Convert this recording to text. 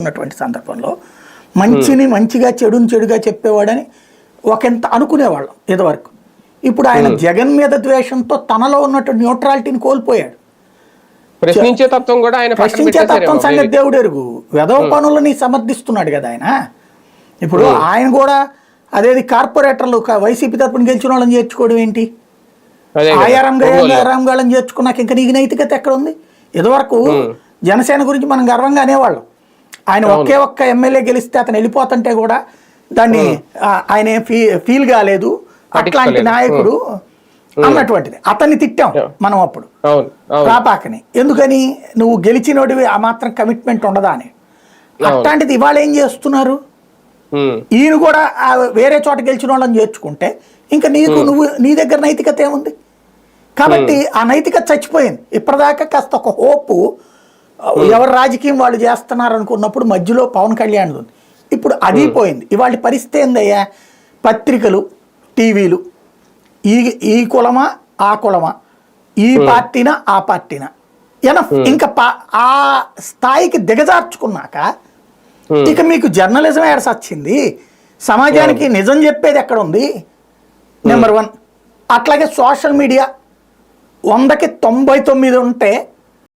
ఉన్నటువంటి సందర్భంలో మంచిని మంచిగా చెడుని చెడుగా చెప్పేవాడని ఒకంత అనుకునేవాళ్ళం ఇదివరకు. ఇప్పుడు ఆయన జగన్ మీద ద్వేషంతో తనలో ఉన్నటువంటి న్యూట్రాలిటీని కోల్పోయాడు. ప్రశ్నించే తత్వం కూడా ఆయన ప్రశ్నించే తత్వం సంగతి. దేవుడు ఎరుగు వెధవ పనులని సమర్థిస్తున్నాడు కదా ఆయన. ఇప్పుడు ఆయన కూడా అదేది కార్పొరేటర్లు వైసీపీ తరపున గెలిచిన వాళ్ళని చేర్చుకోవడం ఏంటి. ఆయారం గాళ్ళని చేర్చుకున్నాక ఇంకా నీకు నైతికత ఎక్కడ ఉంది ఇదివరకు జనసేన గురించి మనం గర్వంగా అనేవాళ్ళం. ఆయన ఒకే ఒక్క ఎమ్మెల్యే గెలిస్తే అతను వెళ్ళిపోతుంటే కూడా దాన్ని ఆయన ఏం ఫీ ఫీల్ కాలేదు. అట్లాంటి. నాయకుడు అన్నటువంటిది. అతన్ని తిట్టాం మనం అప్పుడు. రాపాకని. ఎందుకని? నువ్వు గెలిచినోడివి ఆ మాత్రం కమిట్మెంట్ ఉండదా అని. అట్లాంటిది ఇవాళ ఏం చేస్తున్నారు? ఈయన కూడా వేరే చోట గెలిచిన వాళ్ళని చేర్చుకుంటే ఇంకా నీకు నువ్వు నీ దగ్గర నైతికత ఏముంది? కాబట్టి ఆ నైతికత చచ్చిపోయింది. ఇప్పటిదాకా కాస్త ఒక హోపు ఎవరు రాజకీయం వాళ్ళు చేస్తున్నారు అనుకున్నప్పుడు మధ్యలో పవన్ కళ్యాణ్ ఉంది. ఇప్పుడు అది పోయింది. ఇవాళ పరిస్థితి ఏందయ్యా? పత్రికలు టీవీలు ఈ ఈ కులమా ఆ కులమా? ఈ పార్టీనా ఆ పార్టీనా? ఎనఫ్. ఇంకా ఆ స్థాయికి దిగజార్చుకున్నాక ఇక మీకు జర్నలిజం ఏడ సచ్చింది? సమాజానికి నిజం చెప్పేది ఎక్కడ ఉంది? Number one. అట్లాగే సోషల్ మీడియా వందకి తొంభై తొమ్మిది ఉంటే